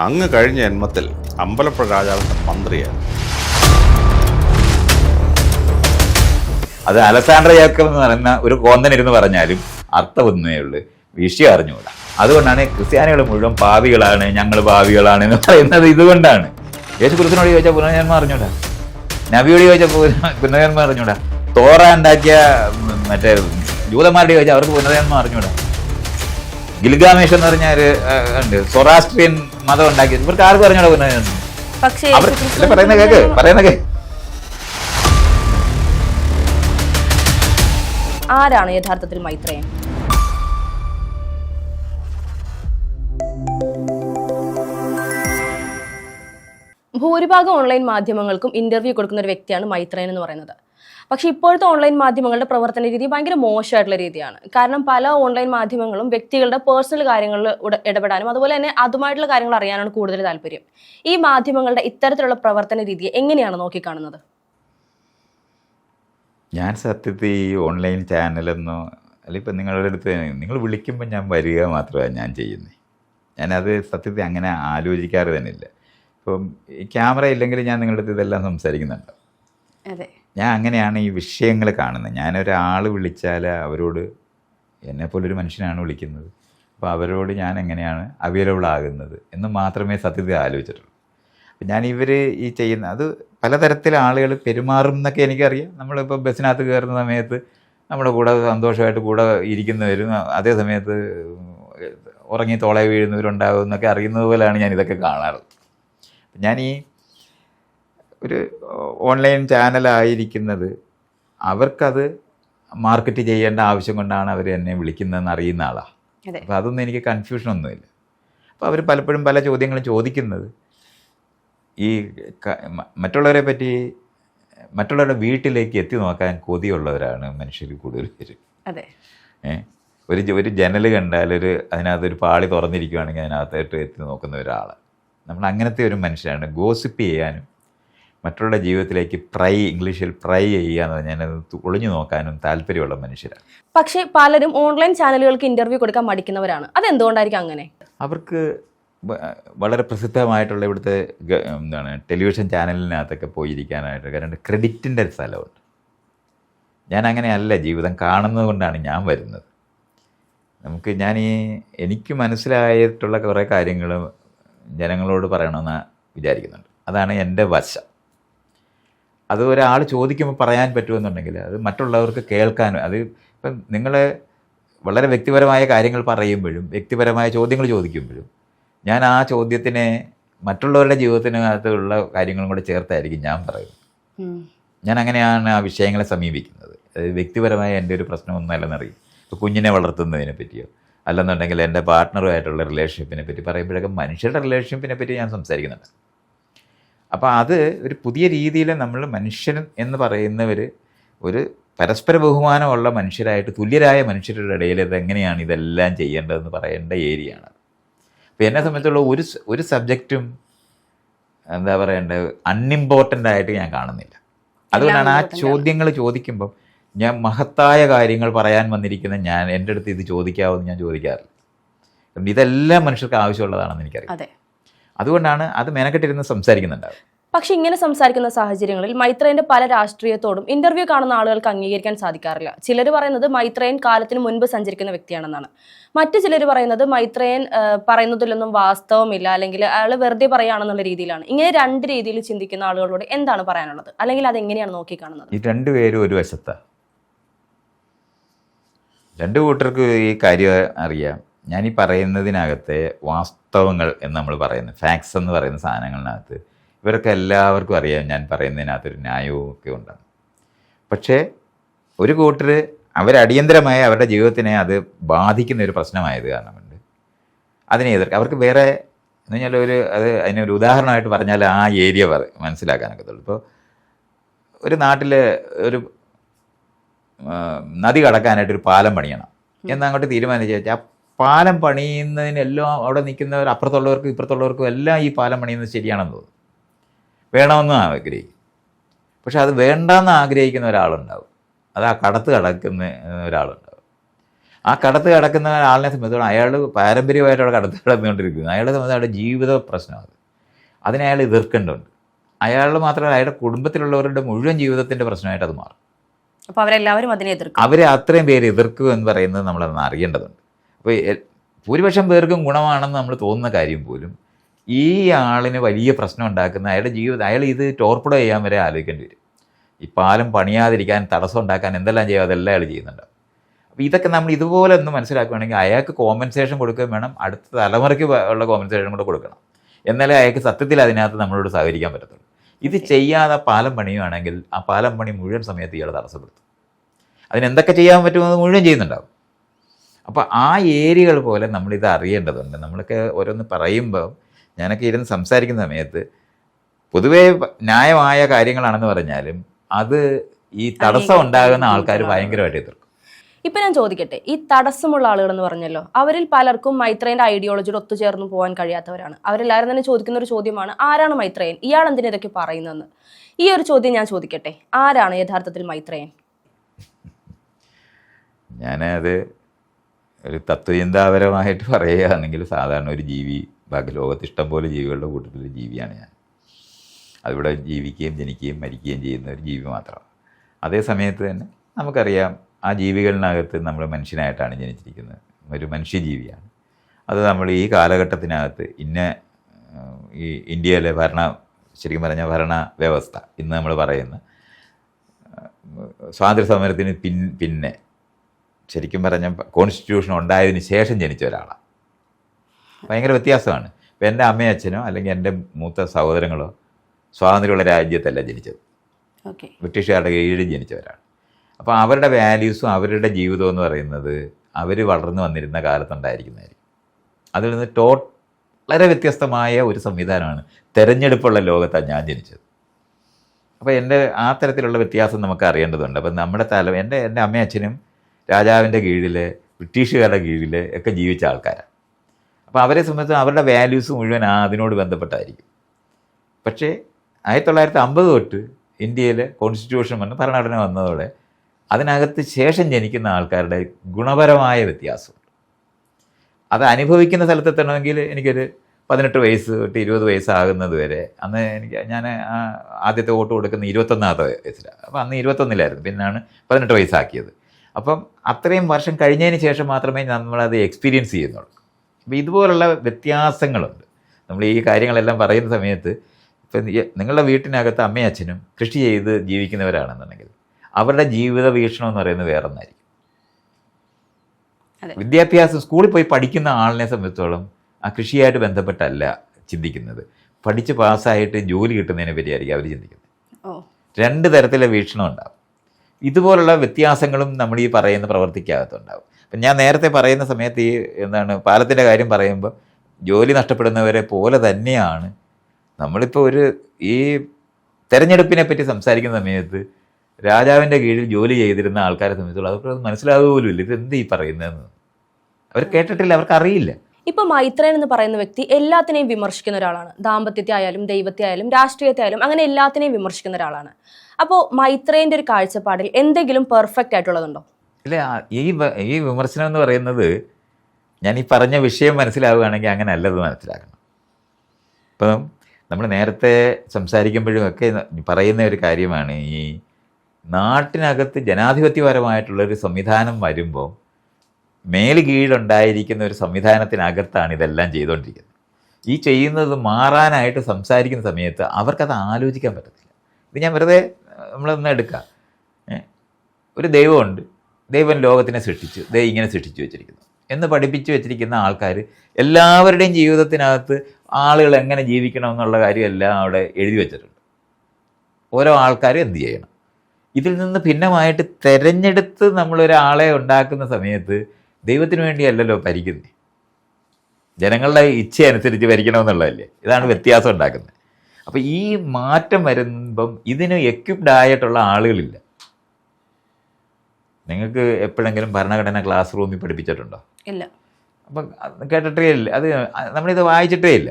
അങ്ങ് കഴിഞ്ഞ ജന്മത്തിൽ അമ്പലപ്പുഴ രാജാവിന്റെ മന്ത്രിയായിരുന്നു. അത് അലസാണ്ട്ര ജേക്കബ് എന്ന് പറയുന്ന ഒരു കോന്തനിരുന്ന് പറഞ്ഞാലും അർത്ഥമൊന്നേ ഉള്ളൂ. വിഷയം അറിഞ്ഞുകൂടാ. അതുകൊണ്ടാണ് ക്രിസ്ത്യാനികൾ മുഴുവൻ പാവികളാണ് ഞങ്ങൾ പാവികളാണ് എന്ന് പറയുന്നത് ഇതുകൊണ്ടാണ്. യേശു കുരുത്തിനോട് ചോദിച്ചാൽ പുനർജന്മം അറിഞ്ഞൂടാ? നബിയോട് ചോദിച്ചാൽ പുനർജന്മ അറിഞ്ഞൂടാ? തോറ ഉണ്ടാക്കിയ മറ്റേ ജൂതന്മാരുടെ ചോദിച്ചാൽ അവർക്ക് പുനർജന്മം അറിഞ്ഞൂടാ? ഗിൽഗാമേഷ് എന്ന് പറഞ്ഞ ഒരു ഉണ്ട്. സൊറാസ്ട്രിയൻ മതം ഉണ്ടാക്കി. ഇവർക്ക് ആർക്കും പുനർജന്മം പക്ഷേ പറയുന്ന കേക്ക് പറയുന്ന കേ ആരാണ് യഥാർത്ഥത്തിൽ മൈത്രേയൻ? ഭൂരിഭാഗം ഓൺലൈൻ മാധ്യമങ്ങൾക്കും ഇന്റർവ്യൂ കൊടുക്കുന്ന ഒരു വ്യക്തിയാണ് മൈത്രേയൻ എന്ന് പറയുന്നത്. പക്ഷേ ഇപ്പോഴത്തെ ഓൺലൈൻ മാധ്യമങ്ങളുടെ പ്രവർത്തന രീതി ഭയങ്കര മോശമായിട്ടുള്ള രീതിയാണ്. കാരണം പല ഓൺലൈൻ മാധ്യമങ്ങളും വ്യക്തികളുടെ പേഴ്സണൽ കാര്യങ്ങളിൽ ഇടപെടാനും അതുപോലെ തന്നെ അതുമായിട്ടുള്ള കാര്യങ്ങൾ അറിയാനാണ് കൂടുതൽ താല്പര്യം. ഈ മാധ്യമങ്ങളുടെ ഇത്തരത്തിലുള്ള പ്രവർത്തന രീതി എങ്ങനെയാണ് നോക്കിക്കാണുന്നത്? ഞാൻ സത്യത്തിൽ ഈ ഓൺലൈൻ ചാനലെന്നോ അല്ലെങ്കിൽ ഇപ്പം നിങ്ങളുടെ അടുത്ത് നിങ്ങൾ വിളിക്കുമ്പോൾ ഞാൻ വരിക മാത്രമാണ് ഞാൻ ചെയ്യുന്നത് ഞാനത് സത്യത്തിൽ അങ്ങനെ ആലോചിക്കാറ് തന്നെ ഇല്ല ഇപ്പം ഈ ക്യാമറ ഇല്ലെങ്കിൽ ഞാൻ നിങ്ങളുടെ അടുത്ത് ഇതെല്ലാം സംസാരിക്കുന്നുണ്ട്. അതെ. ഞാൻ അങ്ങനെയാണ് ഈ വിഷയങ്ങൾ കാണുന്നത്. ഞാനൊരാൾ വിളിച്ചാൽ അവരോട് എന്നെപ്പോലൊരു മനുഷ്യനാണ് വിളിക്കുന്നത്. അപ്പോൾ അവരോട് ഞാൻ എങ്ങനെയാണ് അവൈലബിൾ ആകുന്നത് എന്ന് മാത്രമേ സത്യത്തിൽ ആലോചിച്ചിട്ടുള്ളൂ. അപ്പം ഞാൻ ഇവർ ഈ ചെയ്യുന്ന അത് പലതരത്തിൽ ആളുകൾ പെരുമാറും എന്നൊക്കെ എനിക്കറിയാം. നമ്മളിപ്പോൾ ബസ്സിനകത്ത് കയറുന്ന സമയത്ത് നമ്മുടെ കൂടെ സന്തോഷമായിട്ട് കൂടെ ഇരിക്കുന്നവരും അതേ സമയത്ത് ഉറങ്ങി തോളെ വീഴുന്നവരുണ്ടാകും എന്നൊക്കെ അറിയുന്നത് പോലെയാണ് ഞാൻ ഇതൊക്കെ കാണാറ്. ഞാൻ ഈ ഒരു ഓൺലൈൻ ചാനലായിരിക്കുന്നത് അവർക്കത് മാർക്കറ്റ് ചെയ്യേണ്ട ആവശ്യം കൊണ്ടാണ് അവർ എന്നെ വിളിക്കുന്നതെന്ന് അറിയുന്ന ആളാണ് അപ്പോൾ അതൊന്നും എനിക്ക് കൺഫ്യൂഷൻ ഒന്നുമില്ല. അപ്പോൾ അവർ പലപ്പോഴും പല ചോദ്യങ്ങളും ചോദിക്കുന്നത്. ഈ മറ്റുള്ളവരെ പറ്റി മറ്റുള്ളവരുടെ വീട്ടിലേക്ക് എത്തി നോക്കാൻ കൊതിയുള്ളവരാണ് മനുഷ്യർ കൂടുതൽ പേര്. അതെ. ഒരു ഒരു ജനൽ കണ്ടാൽ ഒരു അതിനകത്ത് ഒരു പാളി തുറന്നിരിക്കുകയാണെങ്കിൽ അതിനകത്തായിട്ട് എത്തി നോക്കുന്ന ഒരാൾ നമ്മൾ അങ്ങനത്തെ ഒരു മനുഷ്യരാണ്. ഗോസിപ്പ് ചെയ്യാനും മറ്റുള്ള ജീവിതത്തിലേക്ക് പ്രൈ ഇംഗ്ലീഷിൽ പ്രൈ ചെയ്യുക എന്ന് പറഞ്ഞാൽ ഒളിഞ്ഞു നോക്കാനും താല്പര്യമുള്ള മനുഷ്യരാണ്. പക്ഷേ പലരും ഓൺലൈൻ ചാനലുകൾക്ക് ഇന്റർവ്യൂ കൊടുക്കാൻ മടിക്കുന്നവരാണ്. അതെന്തുകൊണ്ടായിരിക്കും അങ്ങനെ? അവർക്ക് വളരെ പ്രസിദ്ധമായിട്ടുള്ള ഇവിടുത്തെ എന്താണ് ടെലിവിഷൻ ചാനലിനകത്തൊക്കെ പോയിരിക്കാനായിട്ട് കാരണം ക്രെഡിറ്റിന്റെ ഒരു സ്ഥലമുണ്ട്. ഞാൻ അങ്ങനെയല്ല ജീവിതം കാണുന്നത് കൊണ്ടാണ് ഞാൻ വരുന്നത്. നമുക്ക് ഞാൻ ഈ എനിക്ക് മനസ്സിലായിട്ടുള്ള കുറേ കാര്യങ്ങൾ ജനങ്ങളോട് പറയണമെന്ന് വിചാരിക്കുന്നുണ്ട്. അതാണ് എന്റെ വശം. അത് ഒരാൾ ചോദിക്കുമ്പോൾ പറയാൻ പറ്റുമെന്നുണ്ടെങ്കിൽ അത് മറ്റുള്ളവർക്ക് കേൾക്കാനും അത് ഇപ്പം നിങ്ങൾ വളരെ വ്യക്തിപരമായ കാര്യങ്ങൾ പറയുമ്പോഴും വ്യക്തിപരമായ ചോദ്യങ്ങൾ ചോദിക്കുമ്പോഴും ഞാൻ ആ ചോദ്യത്തിനെ മറ്റുള്ളവരുടെ ജീവിതത്തിനകത്തുള്ള കാര്യങ്ങളും കൂടെ ചേർത്തായിരിക്കും ഞാൻ പറയുന്നത്. ഞാൻ അങ്ങനെയാണ് ആ വിഷയങ്ങളെ സമീപിക്കുന്നത്. അത് വ്യക്തിപരമായ എന്റെ ഒരു പ്രശ്നമൊന്നുമല്ലെന്നറിയും ഇപ്പോൾ കുഞ്ഞിനെ വളർത്തുന്നതിനെ പറ്റിയോ അല്ലെന്നുണ്ടെങ്കിൽ എന്റെ പാർട്ട്ണറുമായിട്ടുള്ള റിലേഷൻഷിപ്പിനെ പറ്റി പറയുമ്പോഴൊക്കെ മനുഷ്യരുടെ റിലേഷൻഷിപ്പിനെ പറ്റി ഞാൻ സംസാരിക്കുന്നുണ്ട്. അപ്പോൾ അത് ഒരു പുതിയ രീതിയിൽ നമ്മൾ മനുഷ്യൻ എന്ന് പറയുന്നവർ ഒരു പരസ്പര ബഹുമാനമുള്ള മനുഷ്യരായിട്ട് തുല്യരായ മനുഷ്യരുടെ ഇടയിൽ ഇത് എങ്ങനെയാണ് ഇതെല്ലാം ചെയ്യേണ്ടതെന്ന് പറയേണ്ട ഏരിയയാണ്. അപ്പോൾ എന്നെ സംബന്ധിച്ചുള്ള ഒരു ഒരു സബ്ജക്റ്റും എന്താ പറയേണ്ടത് അൺഇമ്പോർട്ടന്റ് ആയിട്ട് ഞാൻ കാണുന്നില്ല. അതുകൊണ്ടാണ് ആ ചോദ്യങ്ങൾ ചോദിക്കുമ്പം ഞാൻ മഹത്തായ കാര്യങ്ങൾ പറയാൻ വന്നിരിക്കുന്ന ഞാൻ എന്റെ അടുത്ത് ഇത് ചോദിക്കാവോ എന്ന് ഞാൻ ചോദിക്കാറില്ല. ഇതെല്ലാം മനുഷ്യർക്ക് ആവശ്യമുള്ളതാണെന്ന് എനിക്കറിയാം. അതുകൊണ്ടാണ് അത് മെനക്കെട്ടിരുന്ന് സംസാരിക്കുന്നുണ്ടാവും പക്ഷെ ഇങ്ങനെ സംസാരിക്കുന്ന സാഹചര്യങ്ങളിൽ മൈത്രേന്റെ പല രാഷ്ട്രീയത്തോടും ഇന്റർവ്യൂ കാണുന്ന ആളുകൾക്ക് അംഗീകരിക്കാൻ സാധിക്കാറില്ല. ചിലർ പറയുന്നത് മൈത്രേയൻ കാലത്തിന് മുൻപ് സഞ്ചരിക്കുന്ന വ്യക്തിയാണെന്നാണ്. മറ്റു ചിലർ പറയുന്നത് മൈത്രേയൻ പറയുന്നതിലൊന്നും വാസ്തവമില്ല അല്ലെങ്കിൽ അയാൾ വെറുതെ പറയുകയാണെന്നുള്ള രീതിയിലാണ്. ഇങ്ങനെ രണ്ട് രീതിയിൽ ചിന്തിക്കുന്ന ആളുകളോട് എന്താണ് പറയാനുള്ളത്? അല്ലെങ്കിൽ അത് എങ്ങനെയാണ് നോക്കി കാണുന്നത് ഈ രണ്ടുപേരും ഒരു വശത്താണ് രണ്ടു കൂട്ടർക്ക് ഈ കാര്യം അറിയാം. ഞാൻ ഈ പറയുന്നതിനകത്തെ വാസ്തവങ്ങൾ എന്ന് നമ്മൾ പറയുന്നത് ഫാക്ട്സ് എന്ന് പറയുന്ന സാധനങ്ങളിനകത്ത് ഇവരൊക്കെ എല്ലാവർക്കും അറിയാം ഞാൻ പറയുന്നതിനകത്തൊരു ന്യായവും ഒക്കെ ഉണ്ടാകും പക്ഷേ ഒരു കൂട്ടർ അവരടിയന്തരമായി അവരുടെ ജീവിതത്തിനെ അത് ബാധിക്കുന്ന ഒരു പ്രശ്നമായത് കാരണമുണ്ട്. അതിനെ എതിർക്കുക അവർക്ക് വേറെ എന്ന് പറഞ്ഞാൽ ഒരു അത് അതിനൊരു ഉദാഹരണമായിട്ട് പറഞ്ഞാൽ ആ ഏരിയ പറ മനസ്സിലാക്കാനൊക്കത്തുള്ളൂ ഇപ്പോൾ ഒരു നാട്ടിൽ ഒരു നദി കടക്കാനായിട്ട് ഒരു പാലം പണിയണം. എന്നങ്ങോട്ട് തീരുമാനിച്ചു വെച്ചാൽ ആ പാലം പണിയുന്നതിനെല്ലാം അവിടെ നിൽക്കുന്നവർ അപ്പുറത്തുള്ളവർക്കും ഇപ്പുറത്തുള്ളവർക്കും എല്ലാം ഈ പാലം പണിയുന്നത് ശരിയാണെന്ന് തോന്നും വേണമെന്ന് ആഗ്രഹിക്കും പക്ഷെ അത് വേണ്ടെന്ന് ആഗ്രഹിക്കുന്ന ഒരാളുണ്ടാവും. അത് ആ കടത്ത് കടക്കുന്ന ഒരാളുണ്ടാവും. ആ കടത്ത് കടക്കുന്ന ആളിനെ സംബന്ധിച്ചോളം അയാൾ പാരമ്പര്യമായിട്ട് അവിടെ കടത്ത് കിടന്നുകൊണ്ടിരിക്കുന്നു. അയാളെ സംബന്ധിച്ച് അയാളുടെ ജീവിത പ്രശ്നമാണ്. അതിനെ അയാൾ എതിർക്കേണ്ടതുണ്ട്. അയാൾ മാത്രമല്ല അയാളുടെ കുടുംബത്തിലുള്ളവരുടെ മുഴുവൻ ജീവിതത്തിന്റെ പ്രശ്നമായിട്ട് അത് മാറും. അപ്പോൾ അവരെല്ലാവരും അതിനെ എതിർക്കും. അവരെ അത്രയും പേര് എതിർക്കും എന്ന് പറയുന്നത് നമ്മളതൊന്ന് അറിയേണ്ടതുണ്ട്. അപ്പോൾ ഭൂരിപക്ഷം പേർക്കും ഗുണമാണെന്ന് നമ്മൾ തോന്നുന്ന കാര്യം പോലും ഈ ആളിന് വലിയ പ്രശ്നം ഉണ്ടാക്കുന്ന അയാളുടെ ജീവിതം അയാൾ ഇത് ടോർപ്പിഡോ ചെയ്യാൻ വരെ ആലോചിക്കേണ്ടി വരും. ഈ പാലം പണിയാതിരിക്കാൻ തടസ്സം ഉണ്ടാക്കാൻ എന്തെല്ലാം ചെയ്യുക അതെല്ലാം അയാൾ ചെയ്യുന്നുണ്ട്. അപ്പോൾ ഇതൊക്കെ നമ്മൾ ഇതുപോലെ ഒന്ന് മനസ്സിലാക്കുകയാണെങ്കിൽ അയാൾക്ക് കോമ്പൻസേഷൻ കൊടുക്കുകയും വേണം. അടുത്ത തലമുറയ്ക്ക് ഉള്ള കോമ്പൻസേഷൻ കൂടെ കൊടുക്കണം. എന്നാലേ അയാൾക്ക് സത്യത്തിൽ അതിനകത്ത് നമ്മളോട് സഹകരിക്കാൻ പറ്റത്തുള്ളൂ. ഇത് ചെയ്യാതെ പാലം പണിയുവാണെങ്കിൽ ആ പാലം പണി മുഴുവൻ സമയത്ത് ഇയാൾ തടസ്സപ്പെടുത്തും. അതിനെന്തൊക്കെ ചെയ്യാൻ പറ്റുമെന്ന് മുഴുവൻ ചെയ്യുന്നുണ്ടാവും. അപ്പോൾ ആ ഏരിയകൾ പോലെ നമ്മൾ ഇത് അറിയേണ്ടതുണ്ട്. നമ്മളൊക്കെ ഓരോന്ന് പറയുമ്പോൾ ഞാനൊക്കെ ഇരുന്ന് സംസാരിക്കുന്ന സമയത്ത് പൊതുവേ ന്യായമായ കാര്യങ്ങളാണെന്ന് പറഞ്ഞാലും അത് ഈ തടസ്സം ഉണ്ടാകുന്ന ആൾക്കാർ ഭയങ്കരമായിട്ട് എതിർക്കും. ഇപ്പൊ ഞാൻ ചോദിക്കട്ടെ ഈ തടസ്സമുള്ള ആളുകൾ എന്ന് പറഞ്ഞല്ലോ അവരിൽ പലർക്കും മൈത്രേന്റെ ഐഡിയോളജിയോട് ഒത്തുചേർന്ന് പോകാൻ കഴിയാത്തവരാണ്. അവരെല്ലാവരും തന്നെ ചോദിക്കുന്ന ഒരു ചോദ്യമാണ് ആരാണ് മൈത്രേയൻ? ഇയാൾ എന്തിനാ ഇതൊക്കെ പറയുന്നതെന്ന്. ഈ ഒരു ചോദ്യം ഞാൻ ചോദിക്കട്ടെ ആരാണ് യഥാർത്ഥത്തിൽ മൈത്രേയൻ? ഞാനത് ഒരു തത്വചിന്താപരമായിട്ട് പറയുകയാണെങ്കിൽ സാധാരണ ഒരു ജീവി ബാക്കി ലോകത്ത് ഇഷ്ടംപോലെ ജീവികളുടെ കൂട്ടത്തിൽ ജീവിയാണ് ഞാൻ. അതിവിടെ ജീവിക്കുകയും ജനിക്കുകയും മരിക്കുകയും ചെയ്യുന്ന ഒരു ജീവി മാത്രമാണ്. അതേ സമയത്ത് തന്നെ നമുക്കറിയാം ആ ജീവികളിനകത്ത് നമ്മൾ മനുഷ്യനായിട്ടാണ് ജനിച്ചിരിക്കുന്നത്. ഒരു മനുഷ്യജീവിയാണ്. അത് നമ്മൾ ഈ കാലഘട്ടത്തിനകത്ത് ഇന്ന ഈ ഇന്ത്യയിലെ ഭരണ ശരിക്കും പറഞ്ഞ ഭരണ വ്യവസ്ഥ ഇന്ന് നമ്മൾ പറയുന്ന സ്വാതന്ത്ര്യ സമരത്തിന് പിൻ പിന്നെ ശരിക്കും പറഞ്ഞ കോൺസ്റ്റിറ്റ്യൂഷൻ ഉണ്ടായതിന് ശേഷം ജനിച്ച ഒരാളാണ് ഭയങ്കര വ്യത്യാസമാണ്. ഇപ്പം എന്റെ അമ്മയച്ഛനോ അല്ലെങ്കിൽ എന്റെ മൂത്ത സഹോദരങ്ങളോ സ്വാതന്ത്ര്യമുള്ള രാജ്യത്തല്ല ജനിച്ചത്. ഓക്കെ. ബ്രിട്ടീഷുകാരുടെ കീഴിൽ ജനിച്ചവരാണ് അപ്പോൾ അവരുടെ വാല്യൂസും അവരുടെ ജീവിതവും എന്ന് പറയുന്നത് അവർ വളർന്നു വന്നിരുന്ന കാലത്തുണ്ടായിരിക്കുന്നതായിരിക്കും. അതിൽ നിന്ന് ടോ വളരെ വ്യത്യസ്തമായ ഒരു സംവിധാനമാണ് തെരഞ്ഞെടുപ്പുള്ള ലോകത്താണ് ഞാൻ ജനിച്ചത്. അപ്പോൾ എന്റെ ആ തരത്തിലുള്ള വ്യത്യാസം നമുക്ക് അറിയേണ്ടതുണ്ട്. അപ്പം നമ്മുടെ തല എന്റെ എന്റെ അമ്മയും അച്ഛനും രാജാവിന്റെ കീഴിൽ ബ്രിട്ടീഷുകാരുടെ കീഴിൽ ഒക്കെ ജീവിച്ച ആൾക്കാരാണ് അപ്പോൾ അവരെ സംബന്ധിച്ച് അവരുടെ വാല്യൂസ് മുഴുവൻ അതിനോട് ബന്ധപ്പെട്ടായിരിക്കും. പക്ഷേ ആയിരത്തി തൊള്ളായിരത്തി അമ്പത് തൊട്ട് ഇന്ത്യയിൽ കോൺസ്റ്റിറ്റ്യൂഷൻ വന്ന് ഭരണഘടന വന്നതോടെ അതിനകത്ത് ശേഷം ജനിക്കുന്ന ആൾക്കാരുടെ ഗുണപരമായ വ്യത്യാസമുണ്ട്. അത് അനുഭവിക്കുന്ന സ്ഥലത്തെത്തണമെങ്കിൽ എനിക്കൊരു പതിനെട്ട് വയസ്സ് തൊട്ട് ഇരുപത് വയസ്സാകുന്നത് വരെ അന്ന് എനിക്ക് ഞാൻ ആദ്യത്തെ വോട്ട് കൊടുക്കുന്ന ഇരുപത്തൊന്നാമത്തെ വയസ്സിലാണ് അപ്പോൾ അന്ന് ഇരുപത്തൊന്നിലായിരുന്നു. പിന്നാണ് പതിനെട്ട് വയസ്സാക്കിയത്. അപ്പം അത്രയും വർഷം കഴിഞ്ഞതിന് ശേഷം മാത്രമേ നമ്മളത് എക്സ്പീരിയൻസ് ചെയ്യുന്നുള്ളൂ. അപ്പോൾ ഇതുപോലുള്ള വ്യത്യാസങ്ങളുണ്ട്. നമ്മൾ ഈ കാര്യങ്ങളെല്ലാം പറയുന്ന സമയത്ത് ഇപ്പം നിങ്ങളുടെ വീട്ടിനകത്ത് അമ്മയും അച്ഛനും കൃഷി ചെയ്ത് ജീവിക്കുന്നവരാണെന്നുണ്ടെങ്കിൽ അവരുടെ ജീവിത വീക്ഷണം എന്ന് പറയുന്നത് വേറെ ഒന്നായിരിക്കും. വിദ്യാഭ്യാസം സ്കൂളിൽ പോയി പഠിക്കുന്ന ആളിനെ സംബന്ധിച്ചോളം ആ കൃഷിയായിട്ട് ബന്ധപ്പെട്ടല്ല ചിന്തിക്കുന്നത്. പഠിച്ച് പാസ്സായിട്ട് ജോലി കിട്ടുന്നതിനെ പറ്റിയായിരിക്കും അവർ ചിന്തിക്കുന്നത്. രണ്ട് തരത്തിലെ വീക്ഷണം ഉണ്ടാവും. ഇതുപോലുള്ള വ്യത്യാസങ്ങളും നമ്മൾ ഈ പറയുന്ന പ്രവർത്തിക്കകത്തുണ്ടാവും. അപ്പം ഞാൻ നേരത്തെ പറയുന്ന സമയത്ത് ഈ എന്താണ് പാലത്തിന്റെ കാര്യം പറയുമ്പോൾ ജോലി നഷ്ടപ്പെടുന്നവരെ പോലെ തന്നെയാണ് നമ്മളിപ്പോൾ ഒരു ഈ തെരഞ്ഞെടുപ്പിനെ പറ്റി സംസാരിക്കുന്ന സമയത്ത് രാജാവിന്റെ കീഴിൽ ജോലി ചെയ്തിരുന്ന ആൾക്കാരെ സംബന്ധിച്ചുള്ള അവർക്ക് മനസ്സിലാവുക ഇല്ല ഇത് എന്ത് ഈ പറയുന്നതെന്ന്? അവർ കേട്ടിട്ടില്ല അവർക്ക് അറിയില്ല ഇപ്പൊ മൈത്രൻ എന്ന് പറയുന്ന വ്യക്തി എല്ലാത്തിനെയും വിമർശിക്കുന്ന ഒരാളാണ്. ദാമ്പത്യത്തെ ആയാലും ദൈവത്തെ ആയാലും രാഷ്ട്രീയത്തെ ആയാലും അങ്ങനെ എല്ലാത്തിനെയും വിമർശിക്കുന്ന ഒരാളാണ്. അപ്പോൾ മൈത്രേന്റെ ഒരു കാഴ്ചപ്പാടിൽ എന്തെങ്കിലും പെർഫെക്റ്റ് ആയിട്ടുള്ളതുണ്ടോ? ഇല്ല ഈ ഈ വിമർശനം എന്ന് പറയുന്നത് ഞാൻ ഈ പറഞ്ഞ വിഷയം മനസ്സിലാവുകയാണെങ്കിൽ അങ്ങനെ അല്ലത് മനസ്സിലാക്കണം. ഇപ്പം നമ്മൾ നേരത്തെ സംസാരിക്കുമ്പോഴും ഒക്കെ പറയുന്ന ഒരു കാര്യമാണ് ഈ നാട്ടിനകത്ത് ജനാധിപത്യപരമായിട്ടുള്ളൊരു സംവിധാനം വരുമ്പോൾ മേൽ കീഴിലുണ്ടായിരിക്കുന്ന ഒരു സംവിധാനത്തിനകത്താണ് ഇതെല്ലാം ചെയ്തുകൊണ്ടിരിക്കുന്നത്. ഈ ചെയ്യുന്നത് മാറാനായിട്ട് സംസാരിക്കുന്ന സമയത്ത് അവർക്കത് ആലോചിക്കാൻ പറ്റത്തില്ല. ഇത് ഞാൻ വെറുതെ നമ്മളൊന്ന് എടുക്കാം. ഒരു ദൈവമുണ്ട്. ദൈവം ലോകത്തിനെ സൃഷ്ടിച്ചു. ദൈവം ഇങ്ങനെ സൃഷ്ടിച്ചു വെച്ചിരിക്കുന്നു. എന്ന് പഠിപ്പിച്ചു വെച്ചിരിക്കുന്ന ആൾക്കാർ എല്ലാവരുടെയും ജീവിതത്തിനകത്ത് ആളുകൾ എങ്ങനെ ജീവിക്കണം എന്നുള്ള കാര്യം എല്ലാം അവിടെ എഴുതി വെച്ചിട്ടുണ്ട്. ഓരോ ആൾക്കാരും എന്ത് ചെയ്യണം? ഇതിൽ നിന്ന് ഭിന്നമായിട്ട് തിരഞ്ഞെടുത്ത് നമ്മളൊരാളെ ഉണ്ടാക്കുന്ന സമയത്ത് ദൈവത്തിന് വേണ്ടിയല്ലല്ലോ ഭരിക്കുന്നത് ജനങ്ങളുടെ ഇച്ഛ അനുസരിച്ച് ഭരിക്കണമെന്നുള്ളതല്ലേ? ഇതാണ് വ്യത്യാസം ഉണ്ടാക്കുന്നത്. അപ്പോൾ ഈ മാറ്റം വരുമ്പം ഇതിന് എക്യുപ്ഡ് ആയിട്ടുള്ള ആളുകളില്ല. നിങ്ങൾക്ക് എപ്പോഴെങ്കിലും ഭരണഘടന ക്ലാസ് റൂമിൽ പഠിപ്പിച്ചിട്ടുണ്ടോ? ഇല്ല. അപ്പം കേട്ടിട്ടേ ഇല്ല. അത് നമ്മളിത് വായിച്ചിട്ടേ ഇല്ല.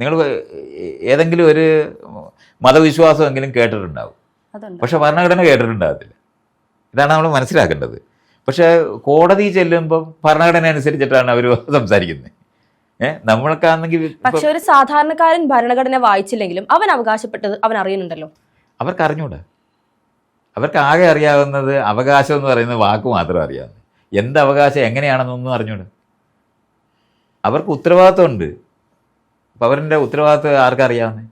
നിങ്ങൾ ഏതെങ്കിലും ഒരു മതവിശ്വാസമെങ്കിലും കേട്ടിട്ടുണ്ടാവും. പക്ഷെ ഭരണഘടന കേട്ടിട്ടുണ്ടാകത്തില്ല. ഇതാണ് നമ്മൾ മനസ്സിലാക്കേണ്ടത്. പക്ഷെ കോടതി ചെല്ലുമ്പോൾ ഭരണഘടന അനുസരിച്ചിട്ടാണ് അവർ സംസാരിക്കുന്നത് ഏഹ് നമ്മൾക്കാണെങ്കിൽ പക്ഷെ ഒരു സാധാരണക്കാരൻ ഭരണഘടന വായിച്ചില്ലെങ്കിലും അവൻ അവകാശപ്പെട്ടത് അവൻ അറിയുന്നുണ്ടല്ലോ. അവർക്ക് അറിഞ്ഞൂടാ അവർക്ക് ആകെ അറിയാവുന്നത് അവകാശം എന്ന് പറയുന്ന വാക്ക് മാത്രം അറിയാവുന്നത്. എന്ത് അവകാശം എങ്ങനെയാണെന്നൊന്നും അറിഞ്ഞൂടാ. അവർക്ക് ഉത്തരവാദിത്വമുണ്ട്. അവരുടെ ഉത്തരവാദിത്വം ആർക്കറിയാവുന്നത്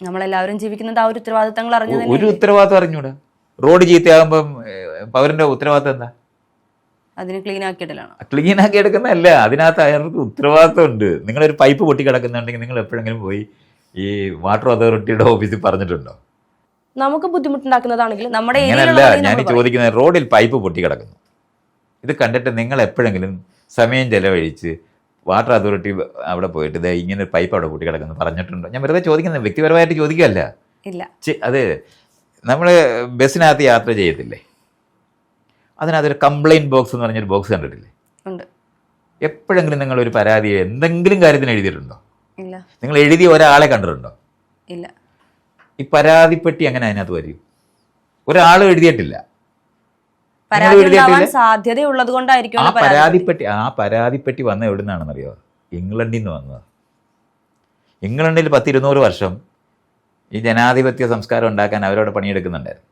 നമ്മളെല്ലാവരും ജീവിക്കുന്നത് ആ ഒരു ഉത്തരവാദിത്തങ്ങൾ അറിഞ്ഞു ഒരു ഉത്തരവാദിത്വം അറിഞ്ഞൂടാ. റോഡ് ചീത്തയാകുമ്പം പൗരന്റെ ഉത്തരവാദിത്തം എന്താ? അതിന് ക്ലീൻ ആക്കി ആക്കിയിടലാണ്. ക്ലീൻ ആക്കി എടുക്കുന്നതല്ല അതിനകത്ത് അയാൾക്ക് ഉത്തരവാദിത്തം ഉണ്ട് നിങ്ങളൊരു പൈപ്പ് പൊട്ടി കിടക്കുന്നുണ്ടെങ്കിൽ നിങ്ങൾ എപ്പോഴെങ്കിലും പോയി ഈ വാട്ടർ അതോറിറ്റിയുടെ ഓഫീസിൽ പറഞ്ഞിട്ടുണ്ടോ? നമുക്ക് ബുദ്ധിമുട്ടുണ്ടാക്കുന്നതാണെങ്കിൽ നമ്മുടെ അങ്ങനെയല്ല ഞാൻ ചോദിക്കുന്നത് റോഡിൽ പൈപ്പ് പൊട്ടി കിടക്കുന്നു. ഇത് കണ്ടിട്ട് നിങ്ങൾ എപ്പോഴെങ്കിലും സമയം ചെലവഴിച്ച് വാട്ടർ അതോറിറ്റി അവിടെ പോയിട്ട് ദേ ഇങ്ങനെ പൈപ്പ് അവിടെ പൊട്ടി കിടക്കുന്നു പറഞ്ഞിട്ടുണ്ടോ? ഞാൻ വെറുതെ ചോദിക്കുന്നത് വ്യക്തിപരമായിട്ട് ചോദിക്കുകയല്ല. ഇല്ല. അതെ അത് നമ്മൾ ബസ്സിനകത്ത് യാത്ര ചെയ്യത്തില്ലേ? അതിനകത്തൊരു കംപ്ലൈന്റ് ബോക്സ് എന്ന് പറഞ്ഞൊരു ബോക്സ് കണ്ടിട്ടില്ലേ? എപ്പോഴെങ്കിലും നിങ്ങൾ ഒരു പരാതി എന്തെങ്കിലും കാര്യത്തിന് എഴുതിയിട്ടുണ്ടോ? ഇല്ല. നിങ്ങൾ എഴുതിയ ഒരാളെ കണ്ടിട്ടുണ്ടോ? ഇല്ല. ഈ പരാതിപ്പെട്ടി എങ്ങനെ അതിനകത്ത് വരും? ഒരാളും എഴുതിയിട്ടില്ല? സാധ്യതയുള്ളത് കൊണ്ടായിരിക്കും ആ പരാതിപ്പെട്ടി ആ പരാതിപ്പെട്ടി വന്ന എവിടെ നിന്നാണെന്നറിയോ ഇംഗ്ലണ്ടിൽ നിന്ന് വന്നത്. ഇംഗ്ലണ്ടിൽ പത്തിരുന്നൂറ് വർഷം ഈ ജനാധിപത്യ സംസ്കാരം ഉണ്ടാക്കാൻ അവരോട് പണിയെടുക്കുന്നുണ്ടായിരുന്നു.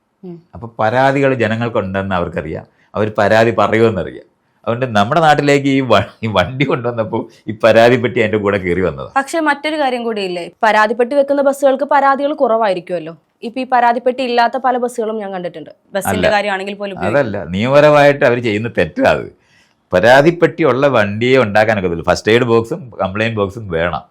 അപ്പൊ അപ്പോൾ പരാതികൾ ജനങ്ങൾക്കുണ്ടെന്ന് അവർക്കറിയാം. അവർ പരാതി പറയുമെന്നറിയാം. അതുകൊണ്ട് നമ്മുടെ നാട്ടിലേക്ക് ഈ വണ്ടി കൊണ്ടുവന്നപ്പോൾ ഈ പരാതിപ്പെട്ടി എന്റെ കൂടെ കയറി വന്നത്. പക്ഷെ മറ്റൊരു കാര്യം കൂടിയില്ലേ? പരാതിപ്പെട്ടി വെക്കുന്ന ബസ്സുകൾക്ക് പരാതികൾ കുറവായിരിക്കുമല്ലോ. ഇപ്പൊ ഈ പരാതിപ്പെട്ടി ഇല്ലാത്ത പല ബസ്സുകളും ഞാൻ കണ്ടിട്ടുണ്ട്. ബസ്സിന്റെ. കാര്യമാണെങ്കിൽ പോലും. അതല്ല നിയമപരമായിട്ട് അവർ ചെയ്യുന്ന തെറ്റാ അത്. പരാതിപ്പെട്ടി ഉള്ള വണ്ടിയെ ഉണ്ടാക്കാനൊക്കെ ഫസ്റ്റ് എയ്ഡ് ബോക്സും കംപ്ലൈന്റ് ബോക്സും വേണം.